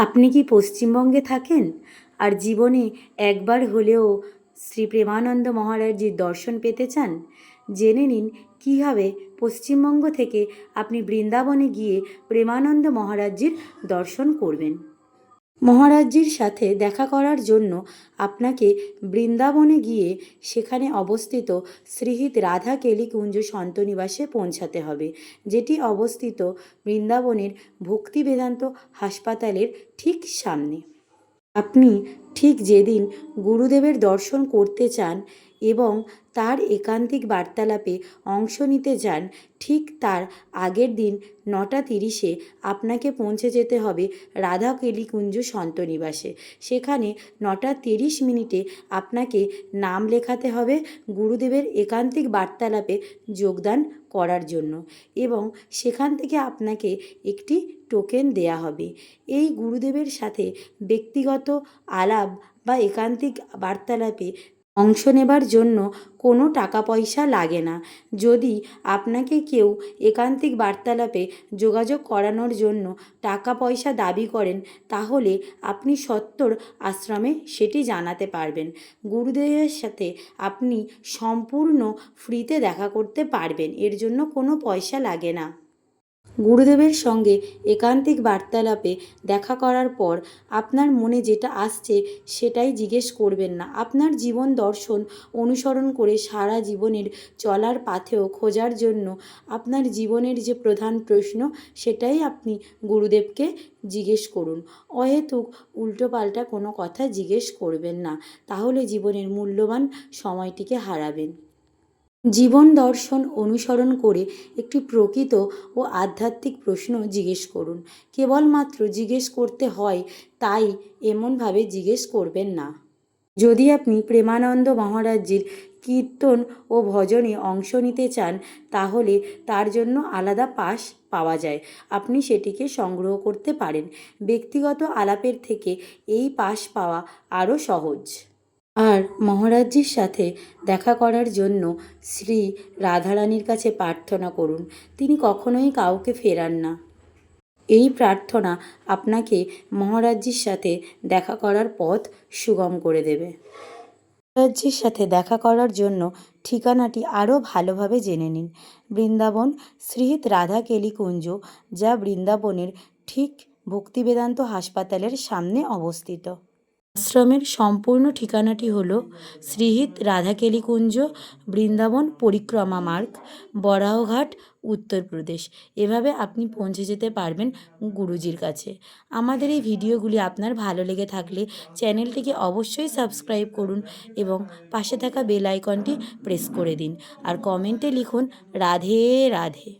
আপনি কি পশ্চিমবঙ্গে থাকেন? আর জীবনে একবার হলেও শ্রী প্রেমানন্দ মহারাজজির দর্শন পেতে চান? জেনে নিন কীভাবে পশ্চিমবঙ্গ থেকে আপনি বৃন্দাবনে গিয়ে প্রেমানন্দ মহারাজজির দর্শন করবেন। মহারাজজির সাথে দেখা করার জন্য আপনাকে বৃন্দাবনে গিয়ে সেখানে অবস্থিত শ্রীহিত রাধা কেলিকুঞ্জ সন্তনিবাসে পৌঁছাতে হবে, যেটি অবস্থিত বৃন্দাবনের ভক্তি বেদান্ত হাসপাতালের ঠিক সামনে। আপনি ঠিক যেদিন গুরুদেবের দর্শন করতে চান এবং তার একান্তিক বার্তালাপে অংশ নিতে যান। ঠিক তার আগের দিন নটা তিরিশে আপনাকে পৌঁছে যেতে হবে রাধা কেলিকুঞ্জ সন্তনিবাসে। সেখানে নটা তিরিশ মিনিটে আপনাকে নাম লেখাতে হবে গুরুদেবের একান্তিক বার্তালাপে যোগদান করার জন্য এবং সেখান থেকে আপনাকে একটি টোকেন দেয়া হবে। এই গুরুদেবের সাথে ব্যক্তিগত আলাপ বা একান্তিক বার্তালাপে অংশ নেবার জন্য কোনো টাকা পয়সা লাগে না। যদি আপনাকে কেউ একান্তিক বার্তালাপে যোগাযোগ করানোর জন্য টাকা পয়সা দাবি করেন, তাহলে আপনি সত্তর আশ্রমে সেটি জানাতে পারবেন। গুরুদেবের সাথে আপনি সম্পূর্ণ ফ্রিতে দেখা করতে পারবেন, এর জন্য কোনো পয়সা লাগে না। গুরুদেবের সঙ্গে একান্তিক বার্তালাপে দেখা করার পর আপনার মনে যেটা আসছে সেটাই জিজ্ঞেস করবেন না। আপনার জীবন দর্শন অনুসরণ করে সারা জীবনের চলার পাথেও খোঁজার জন্য আপনার জীবনের যে প্রধান প্রশ্ন সেটাই আপনি গুরুদেবকে জিজ্ঞেস করুন। অহেতুক উল্টোপাল্টা কোনো কথা জিজ্ঞেস করবেন না। তাহলে জীবনের মূল্যবান সময়টিকে হারাবেন। জীবন দর্শন অনুসরণ করে একটি প্রকৃত ও আধ্যাত্মিক প্রশ্ন জিজ্ঞেস করুন। কেবলমাত্র জিজ্ঞেস করতে হয়, তাই এমনভাবে জিজ্ঞেস করবেন না। যদি আপনি প্রেমানন্দ মহারাজ্যের কীর্তন ও ভজনে অংশ নিতে চান, তাহলে তার জন্য আলাদা পাস পাওয়া যায়। আপনি সেটিকে সংগ্রহ করতে পারেন। ব্যক্তিগত আলাপের থেকে এই পাস পাওয়া আরও সহজ। আর মহারাজজির সাথে দেখা করার জন্য শ্রী রাধারানীর কাছে প্রার্থনা করুন। তিনি কখনোই কাউকে ফেরান না। এই প্রার্থনা আপনাকে মহারাজজির সাথে দেখা করার পথ সুগম করে দেবে। মহারাজজির সাথে দেখা করার জন্য ঠিকানাটি আরও ভালোভাবে জেনে নিন। বৃন্দাবন শ্রীহিত রাধা কেলিকুঞ্জ যা বৃন্দাবনের ঠিক ভক্তিবেদান্ত হাসপাতালের সামনে অবস্থিত। আশ্রমের সম্পূর্ণ ঠিকানাটি হলো শ্রীহিত রাধাকেলিকুঞ্জ, বৃন্দাবন পরিক্রমা মার্গ, বরাহঘাট উত্তরপ্রদেশ এভাবে আপনি পৌঁছে যেতে পারবেন গুরুজির কাছে। আমাদের এই ভিডিওগুলি আপনার ভালো লেগে থাকলে চ্যানেলটিকে অবশ্যই সাবস্ক্রাইব করুন এবং পাশে থাকা বেল আইকনটি প্রেস করে দিন। আর কমেন্টে লিখুন, রাধে রাধে।